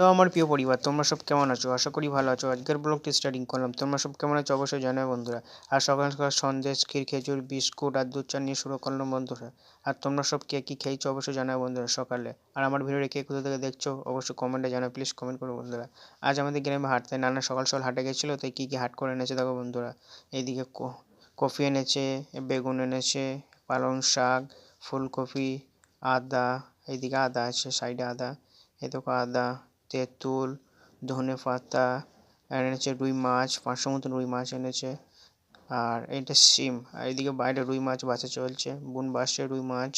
তো আমার প্রিয় পরিবার, তোমরা সব কেমন আছো? আশা করি ভালো আছো। আজকের ব্লগটি স্টার্টিং করলাম। তোমরা সব কেমন আছো? অবশ্যই জানাবে বন্ধুরা। আর সকাল সকাল সন্দেশ, ক্ষীর খেজুর, বিস্কুট আর দুধ চা নিয়ে শুরু করলাম বন্ধুরা। আর তোমরা সব কে কী খেয়েছো? অবশ্যই জানাবে বন্ধুরা সকালে। আর আমার ভিডিওটা কে কোথা থেকে দেখছ? অবশ্যই কমেন্টে জানাবে। প্লিজ কমেন্ট করো বন্ধুরা। আজ আমাদের গ্রামে হাট, তাই নানা সকাল সকাল হাটে গেছিল, তাই কী কী হাট করে এনেছে দেখো বন্ধুরা। এইদিকে কফি এনেছে, বেগুন এনেছে, পালং শাক, ফুলকপি, আদা, এইদিকে আদা আছে, সাইডে আদা এই দেখো আদা তেঁতুল, ধনে পাতা, আর এনেছে রুই মাছ পাঁচশো মতন রুই মাছ এনেছে। আর এইটা সিম আর এদিকে বাইরে রুই মাছ বাছা চলছে। বোন বাসছে রুই মাছ,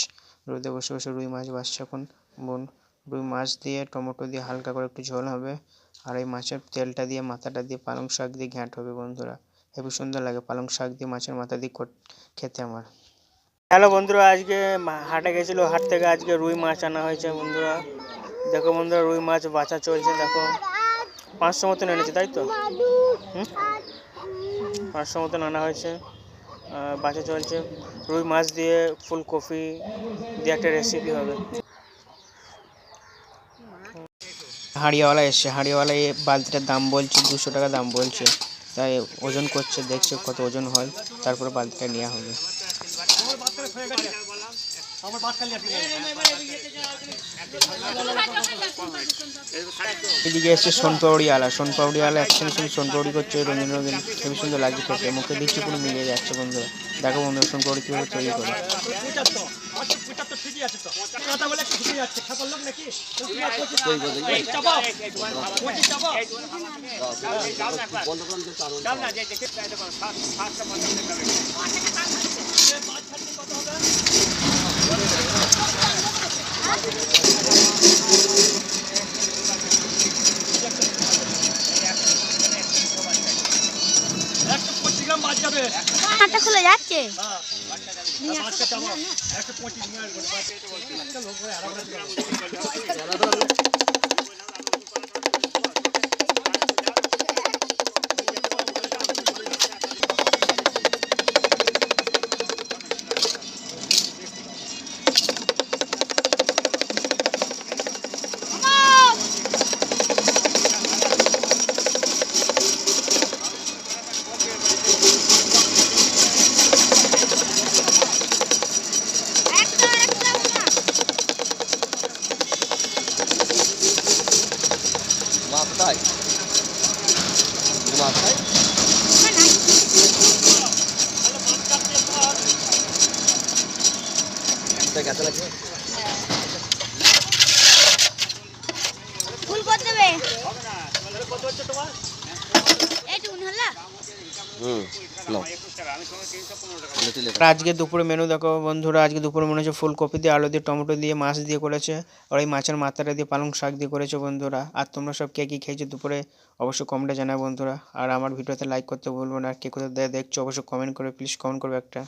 রোদে বসে বসে রুই মাছ বাসছে এখন। বোন, রুই মাছ দিয়ে টমেটো দিয়ে হালকা করে একটু ঝোল হবে। আর এই মাছের তেলটা দিয়ে, মাথাটা দিয়ে পালং শাক দিয়ে ঘ্যাঁট হবে বন্ধুরা। হেবি সুন্দর লাগে পালং শাক দিয়ে, মাছের মাথা দিয়ে খেতে আমার। হ্যালো বন্ধুরা, আজকে হাটে গেছিল, হাট থেকে আজকে রুই মাছ আনা হয়েছে বন্ধুরা। দেখো বন্ধুরা, রুই মাছ বাছা চলছে, দেখো। পাঁচশো মতন এনেছে, তাই তো? পাঁচশো মতন আনা হয়েছে বাছা চলছে। রুই মাছ দিয়ে ফুলকপি দিয়ে একটা রেসিপি হবে। হাঁড়িয়াওয়ালা এসছে হাঁড়িয়াওয়ালা এই বালতিটার দাম বলছে, দুশো টাকা দাম বলছে। তাই ওজন করছে, দেখছে কত ওজন হয়, তারপরে বালতিটা নেওয়া হবে। এদিকে এসছে সোনপাউড়ি আলা সোনপাউড়ি আলা একসঙ্গে সঙ্গে সোনপাউড়ি করছে রঙিন রঙিন খুবই সুন্দর লাগছে খেতে মুখে দিচ্ছি পুরো মিলিয়ে যাচ্ছে বন্ধুরা দেখো বন্ধুরা সোনপাউড়ি কীভাবে তৈরি করে হাটটা খুলে যাচ্ছে। একটা কোথায় মা কোথায় কোথায় ফুল করে দেবে? হুম। আজকে দুপুরে মেনু দেখো বন্ধুরা, আজকে দুপুরে মনে হচ্ছে ফুলকপি দিয়ে, আলু দিয়ে, টমেটো দিয়ে, মাছ দিয়ে করেছে, আর এই মাছের মাথাটা দিয়ে পালং শাক দিয়ে করেছে বন্ধুরা। আর তোমরা সব কে কী খেয়েছো দুপুরে অবশ্যই কমেন্টে জানাবে বন্ধুরা। আর আমার ভিডিওতে লাইক করতে বলব না, আর কে কোথাও দেখছ অবশ্যই কমেন্ট করে প্লিজ কমেন্ট করবে একটা।